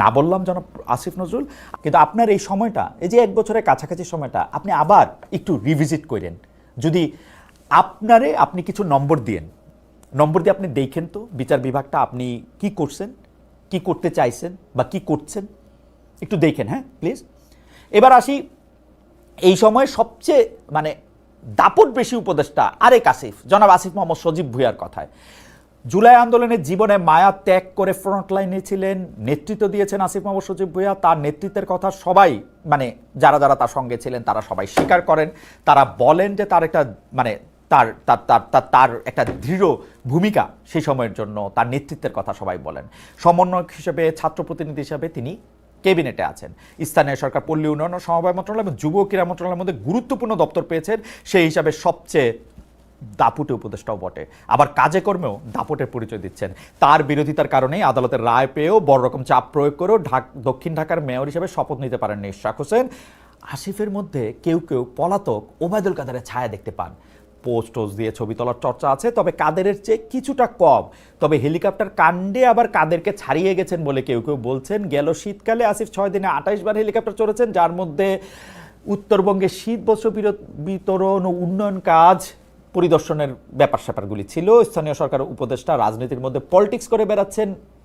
না বললাম যেন আসিফ নজরুল, কিন্তু আপনার এই সময়টা, এই যে এক বছরের কাছাকাছি সময়টা, আপনি আবার একটু রিভিজিট করেন। যদি আপনারে আপনি কিছু নম্বর দিয়েন, নম্বর দিয়ে আপনি দেখেন তো বিচার বিভাগটা আপনি কি করছেন, কি করতে চাইছেন বা কি করছেন, একটু দেখেন হ্যাঁ প্লিজ এবার আসি, এই সময় সবচেয়ে মানে দাপট বেশি উপদেষ্টা আরেক আসিফ, জনাব আসিফ মোহাম্মদ সজীব ভুইয়ার কথায়। জুলাই আন্দোলনের জীবনে মায়া ত্যাগ করে ফ্রন্ট লাইনে ছিলেন, নেতৃত্ব দিয়েছেন আসিফ মোহাম্মদ সজীব ভুইয়া। তার নেতৃত্বের কথা সবাই মানে যারা যারা তার সঙ্গে ছিলেন, তারা সবাই স্বীকার করেন। তারা বলেন যে তার একটা মানে তার তার তার তার একটা দৃঢ় ভূমিকা সেই সময়ের জন্য তার নেতৃত্বের কথা সবাই বলেন। সমন্বয়ক হিসেবে, ছাত্র প্রতিনিধি হিসেবে তিনি ক্যাবিনেটে আছেন। স্থানীয় সরকার, পল্লী উন্নয়ন ও সমবায় মন্ত্রণালয় এবং যুব ক্রীড়া মন্ত্রণালয়ের মধ্যে গুরুত্বপূর্ণ দপ্তর পেয়েছেন। সেই হিসাবে সবচেয়ে দাপুটে উপদেষ্টাও বটে। আবার কাজে কর্মেও দাপটের পরিচয় দিচ্ছেন। তার বিরোধিতার কারণেই আদালতের রায় পেয়েও বড় রকম চাপ প্রয়োগ করেও ঢাক দক্ষিণ ঢাকার মেয়র হিসেবে শপথ নিতে পারেননি ইশরাক হোসেন। আসিফের মধ্যে কেউ কেউ পলাতক ওবায়দুল কাদেরের ছায়া দেখতে পান। পোস্ট দিয়ে ছবি তোলার চর্চা আছে, তবে কাদেরের চেয়ে কিছুটা কম। তবে হেলিকপ্টার কাণ্ডে আবার কাদেরকে ছাড়িয়ে গেছেন বলে কেউ কেউ বলছেন। গেল শীতকালে আসিফ ছয় দিনে আঠাইশ বার হেলিকপ্টার চড়েছেন, যার মধ্যে উত্তরবঙ্গে শীত বস্ত্র বিতরণ ও উন্নয়ন কাজ পরিদর্শনের ব্যাপার স্যাপারগুলি ছিল। স্থানীয় সরকার উপদেষ্টা রাজনীতির মধ্যে পলিটিক্স করে বেড়াচ্ছেন।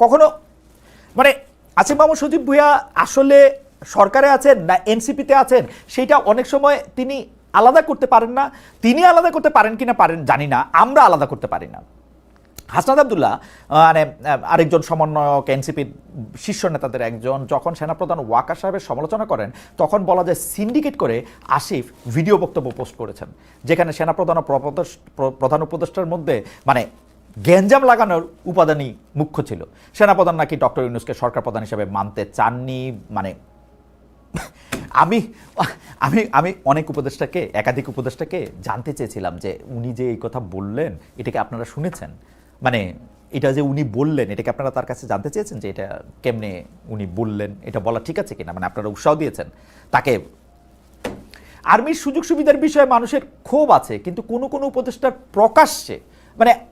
কখনো? মানে আসিফ মাহমুদ সজীব ভুইয়া আসলে সরকারে আছেন না এনসিপিতে আছেন, সেটা অনেক সময় তিনি আলাদা করতে পারেন না। তিনি আলাদা করতে পারেন কিনা পারেন জানি না, আমরা আলাদা করতে পারি না। হাসনাদ আবদুল্লাহ মানে আরেকজন সমন্বয়ক, এনসিপির শীর্ষ নেতাদের একজন, যখন সেনাপ্রধান ওয়াকার সাহেবের সমালোচনা করেন, তখন বলা যায় সিন্ডিকেট করে আসিফ ভিডিও বক্তব্য পোস্ট করেছেন, যেখানে সেনাপ্রধান ও প্রধান উপদেষ্টার মধ্যে মানে গ্যাঞ্জাম লাগানোর উপাদানই মুখ্য ছিল। সেনাপ্রধান নাকি ডক্টর ইউনুসকে সরকার প্রধান হিসেবে মানতে চাননি? মানে আমি আমি আমি অনেক উপদেষ্টাকে, একাধিক উপদেষ্টাকে জানতে চেয়েছিলাম যে উনি যে এই কথা বললেন এটাকে আপনারা শুনেছেন? মানে এটা যে উনি বললেন এটাকে আপনারা তার কাছে জানতে চেয়েছেন যে এটা কেমনে উনি বললেন? এটা বলা ঠিক আছে কিনা? মানে আপনারা উৎসাহ দিয়েছেন। তাকে, আর্মির সুযোগ সুবিধার বিষয়ে মানুষের ক্ষোভ আছে, কিন্তু কোনো কোনো উপদেষ্টার প্রকাশ্যে মানে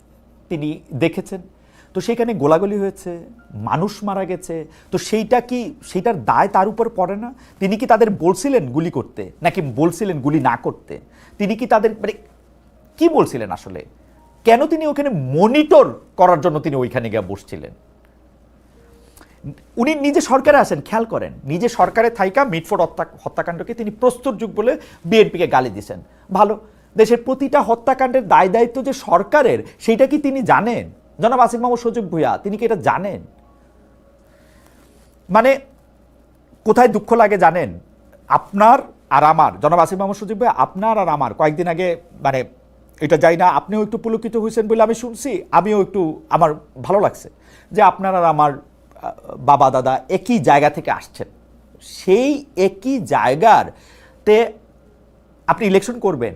তিনি দেখেছেন। তো সেখানে গোলাগুলি হয়েছে, মানুষ মারা গেছে। তো সেইটা কি, সেইটার দায় তার উপর পড়ে না? তিনি কি তাদের বলছিলেন গুলি করতে, নাকি বলছিলেন গুলি না করতে? তিনি কি তাদের মানে কি বলছিলেন আসলে? কেন তিনি ওখানে মনিটর করার জন্য তিনি ওইখানে গিয়ে বসছিলেন? উনি নিজে সরকারে আসেন খেয়াল করেন। নিজে সরকারে থাইকা মিটফোর্ড হত্যা, হত্যাকাণ্ডকে তিনি প্রস্তুত যুগ বলে বিএনপিকে গালি দিছেন ভালো। দেশের প্রতিটা হত্যাকাণ্ডের দায় দায়িত্ব যে সরকারের, সেইটা কি তিনি জানেন? জনাব আসিফ মাহমুদ সজীব ভুইয়া তিনি কি এটা জানেন? মানে কোথায় দুঃখ লাগে জানেন? আপনার আর আমার, জনাব আসিফ মাহমুদ সজীব ভাই আপনার আর আমার, কয়েকদিন আগে মানে এটা যাই না, আপনিও একটু পুলকিত হয়েছেন বলে আমি শুনছি, আমিও একটু, আমার ভালো লাগছে যে আপনার আর আমার বাবা, দাদা একই জায়গা থেকে আসছেন। সেই একই জায়গার তে আপনি ইলেকশন করবেন।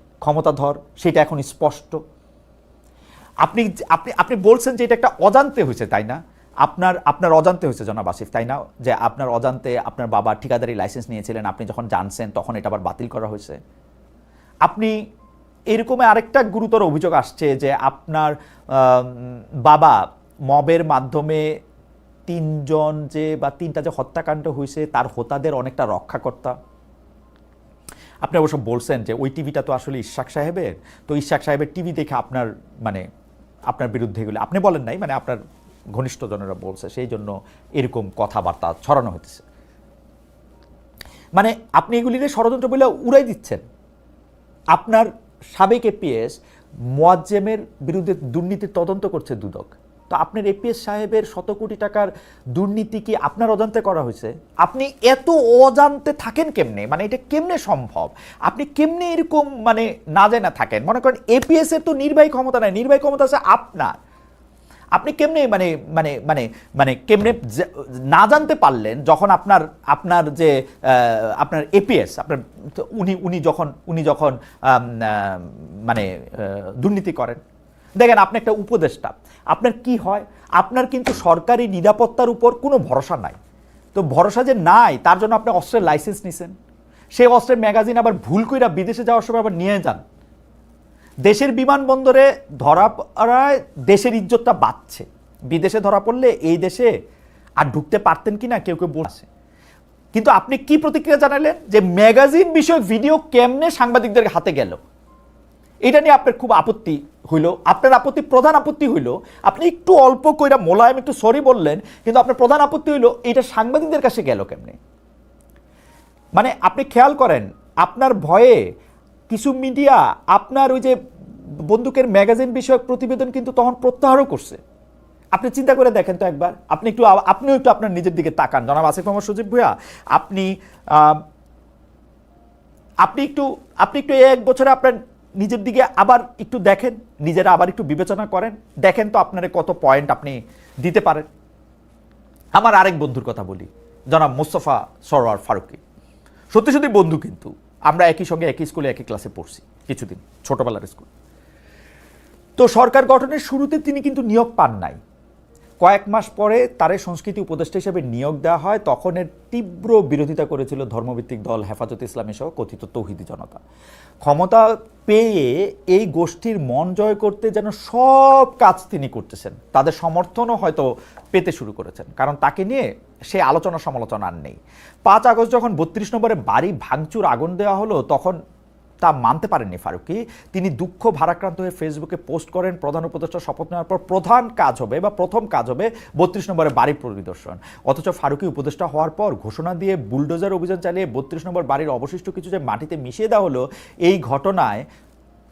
ক্ষমতাধর, সেটা এখন স্পষ্ট। আপনি আপনি আপনি বলছেন যে এটা একটা অজান্তে হয়েছে, তাই না? আপনার আপনার অজান্তে হয়েছে, জনাব আসিফ, তাই না? যে আপনার অজান্তে আপনার বাবা ঠিকাদারি লাইসেন্স নিয়েছিলেন, আপনি যখন জানছেন, তখন এটা আবার বাতিল করা হয়েছে। আপনি এরকমই আরেকটা গুরুতর অভিযোগ আসছে যে আপনার বাবা মবের মাধ্যমে তিনজন যে বা তিনটা যে হত্যাকাণ্ড হয়েছে, তার হোতাদের অনেকটা রক্ষাকর্তা। আপনি অবশ্য বলছেন যে ওই টিভিটা তো আসলে ইশাক সাহেবের। তো ইশাক সাহেবের টিভি দেখে আপনার মানে আপনার বিরুদ্ধে এগুলো, আপনি বলেন নাই মানে আপনার ঘনিষ্ঠজনেরা বলছে, সেই জন্য এরকম কথাবার্তা ছড়ানো হতেছে। মানে আপনি এগুলিকে ষড়যন্ত্র বলে উড়াই দিচ্ছেন। আপনার সাবেক এপিএস মোয়াজ্জেমের বিরুদ্ধে দুর্নীতির তদন্ত করছে দুদক। তো আপনার এপিএস সাহেবের শত কোটি টাকার দুর্নীতি কি আপনার অজান্তে করা হয়েছে? আপনি এত অজান্তে থাকেন কেমনে? মানে এটা কেমনে সম্ভব? আপনি কেমনে এরকম মানে না জানা থাকেন? মনে করেন এপিএস এর তো নির্বাহী ক্ষমতা নাই, নির্বাহী ক্ষমতা আছে আপনার। আপনি কেমনে মানে মানে মানে মানে কেমনে না জানতে পারলেন যখন আপনার আপনার যে আপনার এপিএস আপনার উনি উনি যখন উনি যখন মানে দুর্নীতি করেন? দেখেন, আপনি একটা উপদেষ্টা। আপনার কি হয়? আপনার কিন্তু সরকারি নিরাপত্তার উপর কোনো ভরসা নাই। তো ভরসা যে নাই, তার জন্য আপনি অস্ত্রের লাইসেন্স নিছেন। সেই অস্ত্রের ম্যাগাজিন আবার ভুল কইরা বিদেশে যাওয়ার সময় আবার নিয়ে যান। দেশের বিমানবন্দরে ধরা পড়ায় দেশের ইজ্জতটা বাড়ছে। বিদেশে ধরা পড়লে এই দেশে আর ঢুকতে পারতেন কি না কেউ কেউ বলছে। কিন্তু আপনি কি প্রতিক্রিয়া জানালেন? যে ম্যাগাজিন বিষয়ক ভিডিও কেমনে সাংবাদিকদের হাতে গেল? এটা নিয়ে আপনার খুব আপত্তি হইল, আপনার আপত্তি, প্রধান আপত্তি হইল। আপনি একটু অল্প কইরা মোলায়েম, একটু সরি বললেন, কিন্তু আপনার প্রধান আপত্তি হইল, এটা সাংবাদিকদের কাছে গেল কেমনে? মানে আপনি খেয়াল করেন, আপনার ভয়ে কিছু মিডিয়া, আপনার ওই যে বন্দুকের ম্যাগাজিন বিষয়ক প্রতিবেদন কিন্তু তখন প্রত্যাহারও করছে। আপনি চিন্তা করে দেখেন তো একবার, আপনি একটু আপনিও একটু আপনার নিজের দিকে তাকান। জনাব আসিফ মোহাম্মদ সজীব ভুয়া আপনি আপনি একটু আপনি একটু এক বছরে আপনার নিজের দিকে আবার একটু দেখেন, নিজেরা আবার একটু বিবেচনা করেন, দেখেন তো আপনার কত পয়েন্ট আপনি দিতে পারেন। আমার আরেক বন্ধুর কথা বলি, জনাব মোস্তফা সরোয়ার ফারুকি। সত্যি সত্যি বন্ধু কিন্তু, আমরা একই সঙ্গে একই স্কুলে একই ক্লাসে পড়ছি কিছুদিন, ছোটবেলার স্কুল তো সরকার গঠনের শুরুতে তিনি কিন্তু নিয়োগ পান নাই। কয়েক মাস পরে তারে সংস্কৃতি উপদেষ্টা হিসেবে নিয়োগ দেওয়া হয়। তখন এর তীব্র বিরোধিতা করেছিল ধর্মভিত্তিক দল হেফাজত ইসলামী সহ কথিত তৌহিদি জনতা। ক্ষমতা পেয়ে এই গোষ্ঠীর মন জয় করতে যেন সব কাজ তিনি করতেছেন। তাদের সমর্থনও হয়তো পেতে শুরু করেছেন। কারণ তাকে নিয়ে সে আলোচনা সমালোচনা আর নেই। পাঁচ আগস্ট যখন বত্রিশ নম্বরে বাড়ি ভাঙচুর আগুন দেওয়া হলো, তখন তা মানতে পারেননি ফারুকি। তিনি দুঃখ ভারাক্রান্ত হয়ে ফেসবুকে পোস্ট করেন, প্রধান উপদেষ্টা শপথ নেওয়ার পর প্রধান কাজ হবে বা প্রথম কাজ হবে বত্রিশ নম্বরে বাড়ির পরিদর্শন। অথচ ফারুকি উপদেষ্টা হওয়ার পর ঘোষণা দিয়ে বুলডোজার অভিযান চালিয়ে বত্রিশ নম্বর বাড়ির অবশিষ্ট কিছু যে মাটিতে মিশিয়ে দেওয়া হলো, এই ঘটনায়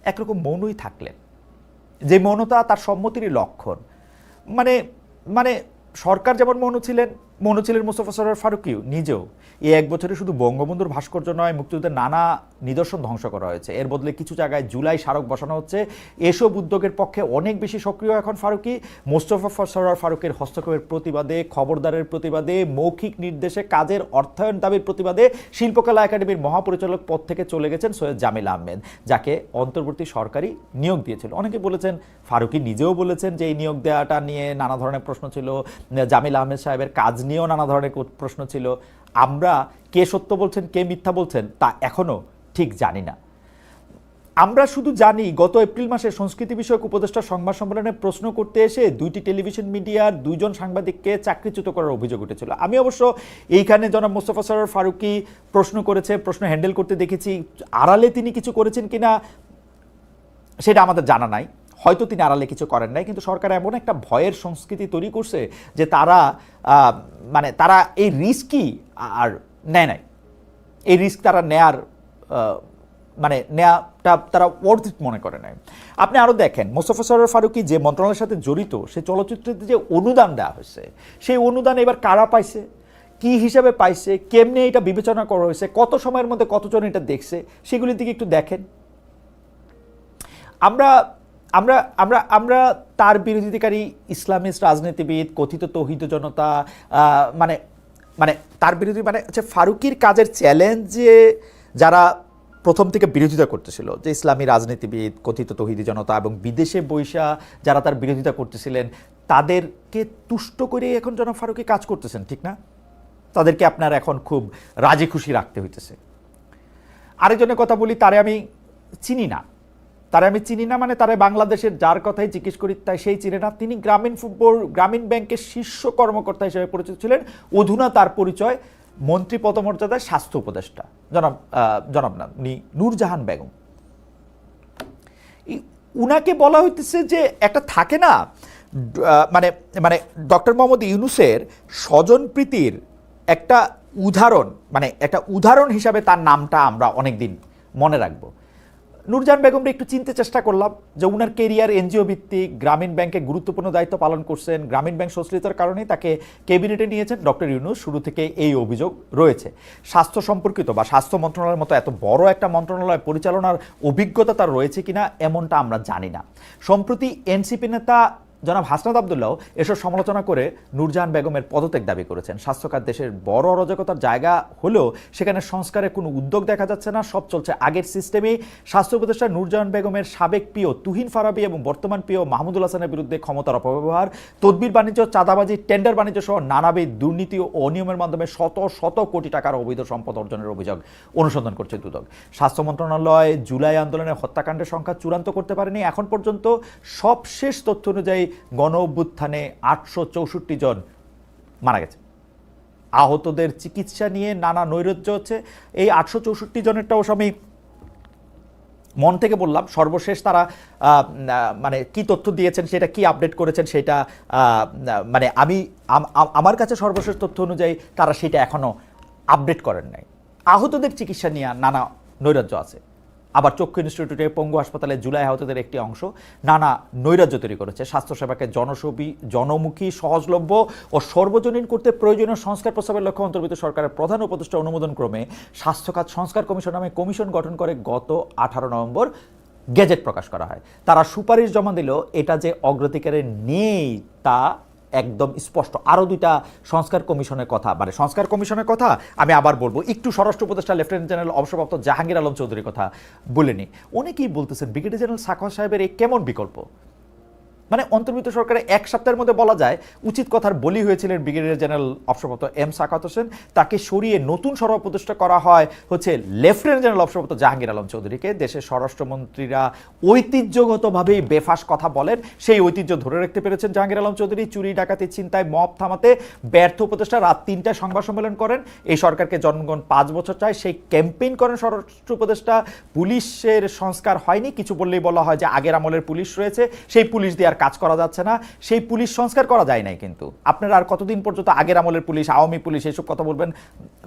একরকম মৌনই থাকলেন। যে মৌনতা তার সম্মতিরই লক্ষণ। মানে মানে সরকার যেমন মৌন ছিলেন মৌন ছিলেন মুস্তফা সরোয়ার ফারুকিও নিজেও। এই এক বছরে শুধু বঙ্গবন্ধুর ভাস্কর্য নয়, মুক্তিযুদ্ধের নানা নিদর্শন ধ্বংস করা হয়েছে। এর বদলে কিছু জায়গায় জুলাই স্মারক বসানো হচ্ছে। এসব উদ্যোগের পক্ষে অনেক বেশি সক্রিয় এখন ফারুকি। মোস্তফা সরোয়ার ফারুকের হস্তক্ষেপের প্রতিবাদে, খবরদারের প্রতিবাদে, মৌখিক নির্দেশে, কাজের অর্থায়ন দাবির প্রতিবাদে শিল্পকলা একাডেমির মহাপরিচালক পদ থেকে চলে গেছেন সৈয়দ জামিল আহমেদ, যাকে অন্তর্বর্তী সরকারি নিয়োগ দিয়েছিল। অনেকে বলেছেন, ফারুকি নিজেও বলেছেন যে এই নিয়োগ দেওয়াটা নিয়ে নানা ধরনের প্রশ্ন ছিল। জামিল আহমেদ সাহেবের কাজ নিয়েও নানা ধরনের প্রশ্ন ছিল। আমরা কে সত্য বলছেন, কে মিথ্যা বলছেন, তা এখনও ঠিক জানি না। আমরা শুধু জানি, গত এপ্রিল মাসে সংস্কৃতি বিষয়ক উপদেষ্টা সংবাদ সম্মেলনে প্রশ্ন করতে এসে দুইটি টেলিভিশন মিডিয়ার দুইজন সাংবাদিককে চাকরিচ্যুত করার অভিযোগ উঠেছিল। আমি অবশ্য এইখানে জনাব মোস্তফা সরোয়ার ফারুকি প্রশ্ন করেছে, প্রশ্ন হ্যান্ডেল করতে দেখেছি, আড়ালে তিনি কিছু করেছেন কিনা সেটা আমাদের জানা নাই। হয়তো তিনি আড়ালে কিছু করেন নাই, কিন্তু সরকার এমন একটা ভয়ের সংস্কৃতি তৈরি করছে যে তারা মানে তারা এই রিস্কই আর নেয় নাই। এই রিস্ক তারা নেয়ার মানে নেয়াটা তারা ওয়ার্থ মনে করে নাই। আপনি আরও দেখেন, মোস্তফা সরোয়ার ফারুকি যে মন্ত্রণালয়ের সাথে জড়িত সেই চলচ্চিত্রতে যে অনুদান দেওয়া হয়েছে, সেই অনুদান এবার কারা পাইছে? কি হিসাবে পাইছে? কেমনে এটা বিবেচনা করা হয়েছে? কত সময়ের মধ্যে কতজন এটা দেখছে? সেগুলির দিকে একটু দেখেন। আমরা আমরা আমরা আমরা তার বিরোধিতাকারী ইসলামিস্ট, রাজনীতিবিদ, কথিত তৌহিদ জনতা মানে মানে তার বিরোধী মানে হচ্ছে ফারুকির কাজের চ্যালেঞ্জে যারা প্রথম থেকে বিরোধিতা করতেছিল, যে ইসলামী রাজনীতিবিদ, কথিত তৌহিদি জনতা এবং বিদেশে বৈশা যারা তার বিরোধিতা করতেছিলেন, তাদেরকে তুষ্ট করে এখন জনাব ফারুকি কাজ করতেছেন, ঠিক না? তাদেরকে আপনার এখন খুব রাজি খুশি রাখতে হইতেছে। আরেকজনের কথা বলি, তারে আমি চিনি না। তারে আমি চিনি না মানে তারে বাংলাদেশের যার কথাই জিজ্ঞেস করি, তাই সেই চিনে না। তিনি গ্রামীণ ফুটবল, গ্রামীণ ব্যাংকের শীর্ষ কর্মকর্তা হিসেবে পরিচিত ছিলেন। অধুনা তার পরিচয়। মন্ত্রী পদমর্যাদায় স্বাস্থ্য উপদেষ্টা, জনাব জনাব না উনি নূরজাহান বেগম। উনাকে বলা হইতেছে যে একটা থাকে না মানে মানে ডক্টর মোহাম্মদ ইউনুসের স্বজনপ্রীতির একটা উদাহরণ মানে একটা উদাহরণ হিসাবে তার নামটা আমরা অনেকদিন মনে রাখব। নূরজাহান বেগমরা একটু চিনতে চেষ্টা করলাম যে উনার কেরিয়ার এনজিও ভিত্তিক, গ্রামীণ ব্যাংকে গুরুত্বপূর্ণ দায়িত্ব পালন করছেন, গ্রামীণ ব্যাংক সংশ্লিষ্টর কারণেই তাকে ক্যাবিনেটে নিয়েছেন ডক্টর ইউনুস। শুরু থেকে এই অভিযোগ রয়েছে। স্বাস্থ্য সম্পর্কিত বা স্বাস্থ্য মন্ত্রণালয়ের মতো এত বড় একটা মন্ত্রণালয় পরিচালনার অভিজ্ঞতা তার রয়েছে কিনা, এমনটা আমরা জানি না। সম্প্রতি এনসিপি নেতা জনাব হাসনাদ আবদুল্লাহ এসব সমালোচনা করে নূরজাহান বেগমের পদত্যাগ দাবি করেছেন। স্বাস্থ্যখাত দেশের বড় অরাজকতার জায়গা হলেও সেখানে সংস্কারের কোনো উদ্যোগ দেখা যাচ্ছে না, সব চলছে আগের সিস্টেমেই। স্বাস্থ্য উপদেষ্টা নূরজাহান বেগমের সাবেক প্রিয় তুহিন ফারাবি এবং বর্তমান প্রিয় মাহমুদুল হাসানের বিরুদ্ধে ক্ষমতার অপব্যবহার, তদবির বাণিজ্য, চাঁদাবাজি, টেন্ডার বাণিজ্য সহ নানাবিধ দুর্নীতি ও অনিয়মের মাধ্যমে শত শত কোটি টাকার অবৈধ সম্পদ অর্জনের অভিযোগ অনুসন্ধান করছে দুদক। স্বাস্থ্য মন্ত্রণালয় জুলাই আন্দোলনের হত্যাকাণ্ডের সংখ্যা চূড়ান্ত করতে পারেনি। এখন পর্যন্ত সবশেষ তথ্য অনুযায়ী গণ অভ্যুত্থানে আটশো চৌষট্টি জন মারা গেছে। আহতদের চিকিৎসা নিয়ে নানা নৈরাজ্য হচ্ছে। এই আটশো চৌষট্টি জনেরটা অবশ্য আমি মন থেকে বললাম, সর্বশেষ তারা মানে কি তথ্য দিয়েছেন, সেটা কি আপডেট করেছেন, সেটা মানে আমি, আম- আম- আমার কাছে সর্বশেষ তথ্য অনুযায়ী তারা সেটা এখনও আপডেট করেন নাই। আহতদের চিকিৎসা নিয়ে নানা নৈরাজ্য আছে। আবার চক্ষু ইনস্টিটিউটে পঙ্গু হাসপাতালে জুলাই আহতদের একটি অংশ নানা নৈরাজ্য তৈরি করেছে। স্বাস্থ্যসেবাকে জনসবী, জনমুখী, সহজলভ্য ও সর্বজনীন করতে প্রয়োজনীয় সংস্কার প্রস্তাবের লক্ষ্য অন্তর্ভুক্ত সরকারের প্রধান উপদেষ্টা অনুমোদন ক্রমে স্বাস্থ্যখাত সংস্কার কমিশন নামে কমিশন গঠন করে গত আঠারো নভেম্বর গেজেট প্রকাশ করা হয়। তারা সুপারিশ জমা দিল, এটা যে অগ্রাধিকারে নেই, তা একদম স্পষ্ট। আরও দুইটা সংস্কার কমিশনের কথা। মানে সংস্কার কমিশনের কথা আমি আবার বলব। একটু স্বরাষ্ট্র উপদেষ্টা, লেফটেন্যান্ট জেনারেল অবসরপ্রাপ্ত জাহাঙ্গীর আলম চৌধুরীর কথা বলেনি অনেকেই বলতেছেন? ব্রিগেডিয়ার জেনারেল সাখওয়াত সাহেবের এই কেমন বিকল্প? মানে অন্তর্ভুক্ত সরকারে এক সপ্তাহের মধ্যে বলা যায়, উচিত কথার বলি হয়েছিলেন ব্রিগেডিয়ার জেনারেল অবসরপ্রাপ্ত এম সাকাত হোসেন। তাকে সরিয়ে নতুন সরকার প্রতিষ্ঠা করা হয় হচ্ছে লেফটেন্যান্ট জেনারেল অবসরপ্রাপ্ত জাহাঙ্গীর আলম চৌধুরীকে। দেশের স্বরাষ্ট্রমন্ত্রীরা ঐতিহ্যগতভাবেই বেফাস কথা বলেন। সেই ঐতিহ্য ধরে রাখতে পেরেছেন জাহাঙ্গীর আলম চৌধুরী। চুরি, ডাকাতি চিন্তায় মব থামাতে ব্যর্থ উপদেষ্টা রাত তিনটায় সংবাদ সম্মেলন করেন। এই সরকারকে জনগণ পাঁচ বছর চায়। সেই ক্যাম্পেইন করেন স্বরাষ্ট্র উপদেষ্টা। পুলিশের সংস্কার হয়নি। কিছু বললেই বলা হয় যে আগের আমলের পুলিশ রয়েছে। সেই পুলিশ দিয়ে আর কাজ করা যাচ্ছে না, সেই পুলিশ সংস্কার করা যায় নাই কিন্তু। আপনারা আর কতদিন পর্যন্ত আগের আমলের পুলিশ, আওয়ামী পুলিশ এইসব কথা বলবেন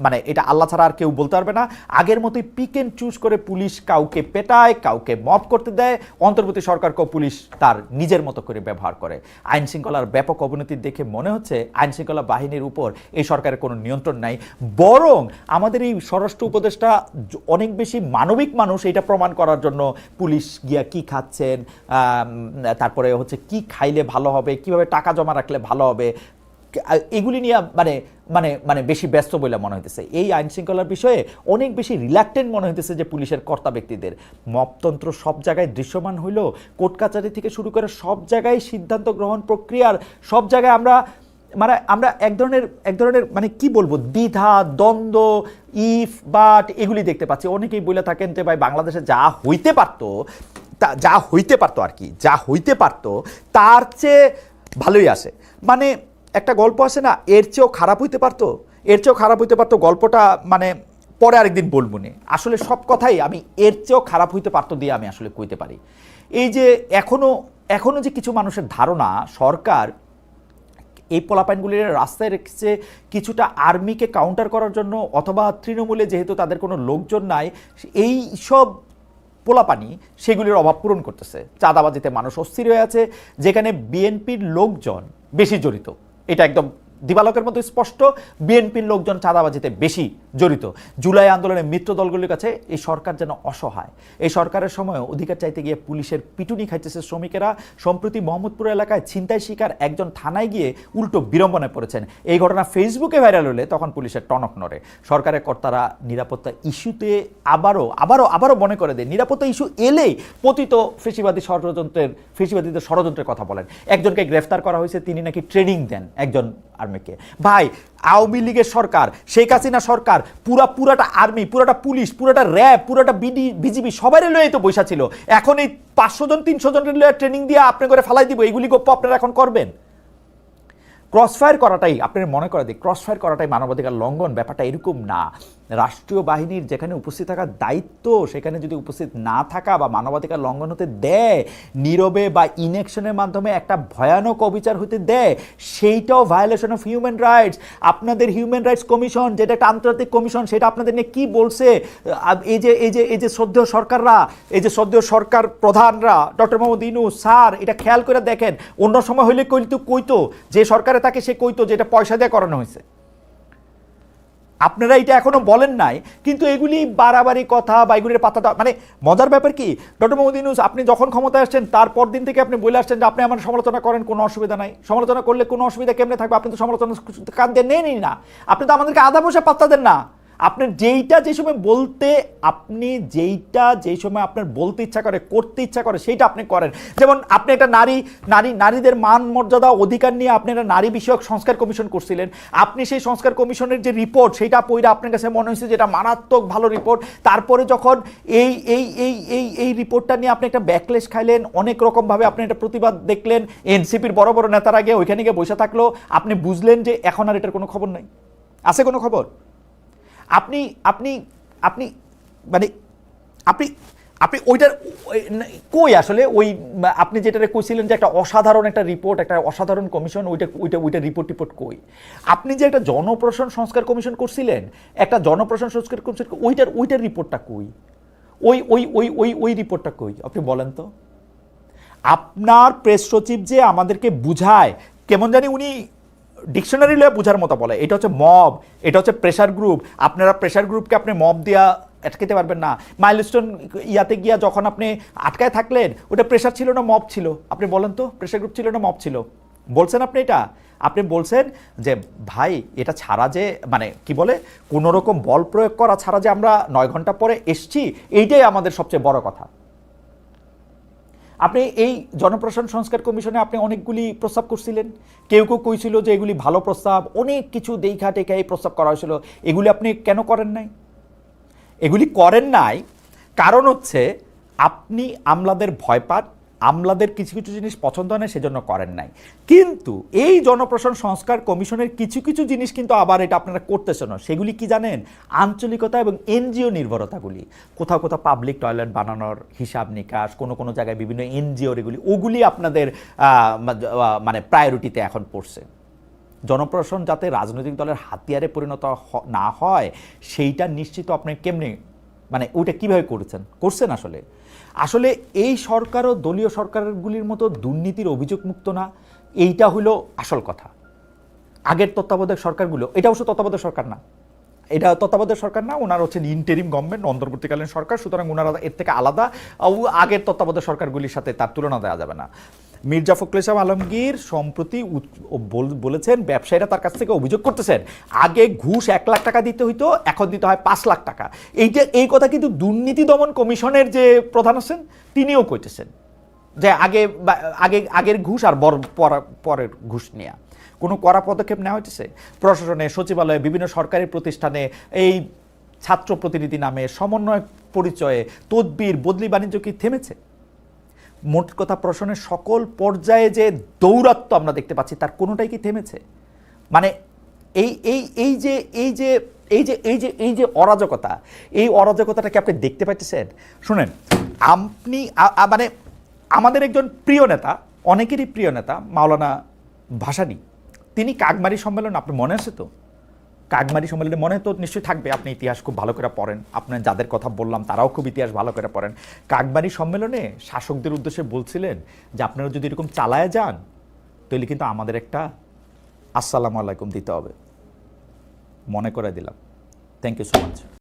মানে এটা আল্লাহ ছাড়া আর কেউ বলতে পারবে না। আগের মতোই পিক এন্ড চুজ করে পুলিশ কাউকে পেটায়, কাউকে মপ করতে দেয়, অন্তর্বর্তী সরকারকেও পুলিশ তার নিজের মতো করে ব্যবহার করে। আইন শৃঙ্খলার ব্যাপক অবনতি দেখে মনে হচ্ছে আইন শৃঙ্খলা বাহিনীর উপর এই সরকারের কোনো নিয়ন্ত্রণ নাই। বরং আমাদের এই স্বরাষ্ট্র উপদেষ্টা অনেক বেশি মানবিক মানুষ এটা প্রমাণ করার জন্য পুলিশ গিয়া কি খাচ্ছেন তারপরে হচ্ছে কি খাইলে ভালো হবে, কীভাবে টাকা জমা রাখলে ভালো হবে এগুলি নিয়ে মানে মানে মানে বেশি ব্যস্ত বলে মনে হইতেছে। এই আইন শৃঙ্খলার বিষয়ে অনেক বেশি রিল্যাক্টেন্ট মনে হইতেছে যে পুলিশের কর্তা ব্যক্তিদের। মপতন্ত্র সব জায়গায় দৃশ্যমান হইলেও কোর্ট কাচারি থেকে শুরু করে সব জায়গায় সিদ্ধান্ত গ্রহণ প্রক্রিয়ার সব জায়গায় আমরা মানে আমরা এক ধরনের এক ধরনের মানে কি বলব, দ্বিধা, দ্বন্দ্ব ইফ বাট এগুলি দেখতে পাচ্ছি। অনেকেই বলে থাকেন যে ভাই বাংলাদেশে যা হইতে পারতো তা যা হইতে পারতো আর কি, যা হইতে পারতো, তার চেয়ে ভালোই আসে মানে একটা গল্প আছে না, এর চেয়েও খারাপ হইতে পারতো? এর চেয়েও খারাপ হইতে পারতো গল্পটা মানে পরে আরেকদিন বলব নে। আসলে সব কথাই আমি এর চেয়েও খারাপ হইতে পারতো দিয়ে আমি আসলে কইতে পারি। এই যে এখনও এখনও যে কিছু মানুষের ধারণা, সরকার এই পোলাপাইনগুলির রাস্তায় রেখেছে কিছুটা আর্মিকে কাউন্টার করার জন্য, অথবা তৃণমূলে যেহেতু তাদের কোনো লোকজন নাই, এই সব পোলাপানি সেগুলির অভাব পূরণ করতেছে। চাঁদাবাজিতে মানুষ অস্থির হয়ে আছে, যেখানে বিএনপির লোকজন বেশি জড়িত। এটা একদম দিবালকের মতো স্পষ্ট বিএনপির লোকজন চাঁদাবাজিতে বেশি জড়িত। জুলাই আন্দোলনের মিত্র দলগুলির কাছে এই সরকার যেন অসহায়। এই সরকারের সময় অধিকার চাইতে গিয়ে পুলিশের পিটুনি খাইতেছে শ্রমিকেরা। সম্প্রতি মোহাম্মদপুর এলাকায় ছিনতাই শিকার একজন থানায় গিয়ে উল্টো বিড়ম্বনায় পড়েছেন। এই ঘটনা ফেসবুকে ভাইরাল হলে তখন পুলিশের টনক নড়ে। সরকারের কর্তারা নিরাপত্তা ইস্যুতে আবারও আবারও আবারও মনে করে দেয়, নিরাপত্তা ইস্যু এলেই পতিত ফেসিবাদী ষড়যন্ত্রের, ফেসিবাদীদের ষড়যন্ত্রের কথা বলেন। একজনকে গ্রেফতার করা হয়েছে, তিনি নাকি ট্রেনিং দেন। একজন আর্মিকে। ভাই, আওয়ামী লীগের সরকার, শেখ হাসিনা সরকার, পুরা পুরাটা আর্মি, পুরাটা পুলিশ, পুরাটা র্যাব, পুরাটা বিডি, বিজিবি সবাই লয়ে তো বৈশা ছিল। এখন এই পাঁচশো জন, তিনশো জনের লয়ে ট্রেনিং দিয়ে আপনি করে ফেলাই দিব, এইগুলি গপ্প আপনারা এখন করবেন? ক্রসফায়ার করাটাই, আপনার মনে করা দিই ক্রসফায়ার করাটাই মানবাধিকার লঙ্ঘন, ব্যাপারটা এরকম না। রাষ্ট্রীয় বাহিনীর যেখানে উপস্থিত থাকার দায়িত্ব, সেখানে যদি উপস্থিত না থাকা বা মানবাধিকার লঙ্ঘন হতে দেয়, নীরবে বা ইনেকশনের মাধ্যমে একটা ভয়ানক অবিচার হতে দেয়, সেইটাও ভায়োলেশন অফ হিউম্যান রাইটস আপনাদের হিউম্যান রাইটস কমিশন যেটা একটা আন্তর্জাতিক কমিশন সেটা আপনাদের নিয়ে কী বলছে? এই যে এই যে এই যে শ্রদ্ধেয় সরকাররা, এই যে শ্রদ্ধেয় সরকার প্রধানরা, ডক্টর মোহাম্মদ ইনু স্যার, এটা খেয়াল করে দেখেন, অন্য সময় হইলে কইতো কইতো, যে সরকারে তাকে সে কইতো যে এটা পয়সা দিয়ে করানো হয়েছে। আপনারা এটা এখনও বলেন নাই, কিন্তু এগুলি বাড়াবাড়ি কথা বা এগুলির পাতা মানে মজার ব্যাপার কি? ডক্টর মোহাম্মদ ইউনুস, আপনি যখন ক্ষমতায় আসছেন তারপর দিন থেকে আপনি বলে আসছেন যে আপনি আমার সমালোচনা করেন, কোনো অসুবিধা নাই। সমালোচনা করলে কোনো অসুবিধা কেমনে থাকবে? আপনি তো সমালোচনা কান দিয়ে নেনই না। আপনি তো আমাদেরকে আধা বসে পাত্তা দেন না। আপনার যেইটা যে সময় বলতে আপনি যেইটা যেই সময় আপনার বলতে ইচ্ছা করে, করতে ইচ্ছা করে, সেইটা আপনি করেন। যেমন আপনি একটা নারী নারী, নারীদের মান, মর্যাদা, অধিকার নিয়ে আপনি একটা নারী বিষয়ক সংস্কার কমিশন করছিলেন। আপনি সেই সংস্কার কমিশনের যে রিপোর্ট সেইটা পইরা আপনার কাছে মনে হয়েছে যে এটা মারাত্মক ভালো রিপোর্ট তারপরে যখন এই এই এই এই এই রিপোর্টটা নিয়ে আপনি একটা ব্যাকলেশ খাইলেন, অনেক রকমভাবে আপনি একটা প্রতিবাদ দেখলেন। এনসিপির বড় বড় নেতারা গিয়ে ওইখানে গিয়ে বসে থাকল। আপনি বুঝলেন যে এখন আর এটার কোনো খবর নাই। আছে কোনো খবর? আপনি আপনি আপনি মানে আপনি আপনি ওইটার, ওই- কই আসলে ওই আপনি যেটা কইছিলেন যে একটা অসাধারণ একটা রিপোর্ট একটা অসাধারণ কমিশন ওইটা ওইটা ওইটা রিপোর্ট টিপোর্ট কই? আপনি যে একটা জনপ্রশাসন সংস্কার কমিশন করছিলেন, একটা জনপ্রশাসন সংস্কার কমিশন ওইটার ওইটার রিপোর্টটা কই? ওই ওই ওই ওই ওই রিপোর্টটা কই? আপনি বলেন তো। আপনার প্রেস সচিব যে আমাদেরকে বুঝায়, কেমন জানি উনি ডিকশনারি লয়ে বোঝার মতো বলে। এটা হচ্ছে মব এটা হচ্ছে প্রেশার গ্রুপ আপনারা প্রেশার গ্রুপকে আপনি মব দিয়া আটকাতে পারবেন না। মাইলস্টোন ইয়াতে গিয়া যখন আপনি আটকায় থাকলেন, ওটা প্রেশার ছিল না মব ছিল? আপনি বলেন তো প্রেশার গ্রুপ ছিল না মব ছিল? বলছেন আপনি এটা? আপনি বলছেন যে, ভাই, এটা ছাড়া যে মানে কি বলে কোনো রকম বল প্রয়োগ করা ছাড়া যে আমরা নয় ঘণ্টা পরে এসছি, এইটাই আমাদের সবচেয়ে বড় কথা। আপনি এই জনপ্রশাসন সংস্কার কমিশনে আপনি অনেকগুলি প্রস্তাব করছিলেন। কেউ কেউ কইছিল যে এগুলি ভালো প্রস্তাব, অনেক কিছু দেখা টেকা এই প্রস্তাব করা হয়েছিল। এগুলি আপনি কেন করেন নাই? এগুলি করেন নাই কারণ হচ্ছে আপনি আমলাদের ভয় পান আমলাদের কিছু কিছু জিনিস পছন্দ হয় না, সেজন্য করেন নাই। কিন্তু এই জনপ্রশাসন সংস্কার কমিশনের কিছু কিছু জিনিস কিন্তু আবার এটা আপনারা করতেছেন না। সেগুলি কি জানেন? আঞ্চলিকতা এবং এনজিও নির্ভরতাগুলি। কোথাও কোথাও পাবলিক টয়লেট বানানোর হিসাব নিকাশ, কোনো কোনো জায়গায় বিভিন্ন এনজিওর এগুলি, ওগুলি আপনাদের মানে প্রায়োরিটিতে এখন পড়ছে। জনপ্রশাসন যাতে রাজনৈতিক দলের হাতিয়ারে পরিণত না হয়, সেইটা নিশ্চিত আপনি কেমনি মানে ওইটা কীভাবে করেছেন? করছেন আসলে? আসলে এই সরকারও দলীয় সরকারগুলির মতো দুর্নীতির অভিযোগ মুক্ত না, এইটা হলো আসল কথা। আগের তত্ত্বাবধায়ক সরকারগুলো, এটা অবশ্য তত্ত্বাবধায়ক সরকার না। এটা তত্ত্বাবধায়ক সরকার না, ওনার হচ্ছেন ইন্টেরিম গভর্নমেন্ট অন্তর্বর্তীকালীন সরকার, সুতরাং ওনারা এর থেকে আলাদা আগের তত্ত্বাবধায়ক সরকারগুলির সাথে তার তুলনা দেওয়া যাবে না। মির্জা ফখরুল ইসলাম আলমগীর সম্প্রতি বলেছেন ব্যবসায়ীরা তার কাছ থেকে অভিযোগ করতেছেন, আগে ঘুষ এক লাখ টাকা দিতে হইতো, এখন দিতে হয় পাঁচ লাখ টাকা। এইটা এই কথা কিন্তু দুর্নীতি দমন কমিশনের যে প্রধান আছেন, তিনিও কইতেছেন যে আগে আগে, আগের ঘুষ আর পরের ঘুষ নেওয়া কোনো কড়া পদক্ষেপ নেওয়া হয়েছে প্রশাসনে, সচিবালয়ে, বিভিন্ন সরকারি প্রতিষ্ঠানে এই ছাত্র প্রতিনিধি নামে সমন্বয় পরিচয়ে তদবির, বদলি বাণিজ্য কি থেমেছে? মোট কথা প্রশাসনের সকল পর্যায়ে যে দৌরাত্ম আমরা দেখতে পাচ্ছি, তার কোনোটাই কি থেমেছে? মানে এই এই এই যে এই যে এই যে এই যে এই যে অরাজকতা, এই অরাজকতাটাকে আপনি দেখতে পাচ্ছেন শুনেন, আপনি মানে আমাদের একজন প্রিয় নেতা, অনেকেরই প্রিয় নেতা, মাওলানা ভাসানি, তিনি কাকমারি সম্মেলন আপনি মনে আছে তো? কাকমারি সম্মেলনে মনে তো নিশ্চয়ই থাকবে। আপনি ইতিহাস খুব ভালো করে পড়েন। আপনার যাদের কথা বললাম, তারাও খুব ইতিহাস ভালো করে পড়েন। কাকমারি সম্মেলনে শাসকদের উদ্দেশ্যে বলছিলেন যে, আপনারা যদি এরকম চালায় যান, তাহলে কিন্তু আমাদের একটা আসসালামু আলাইকুম দিতে হবে। মনে করে দিলাম। Thank you so much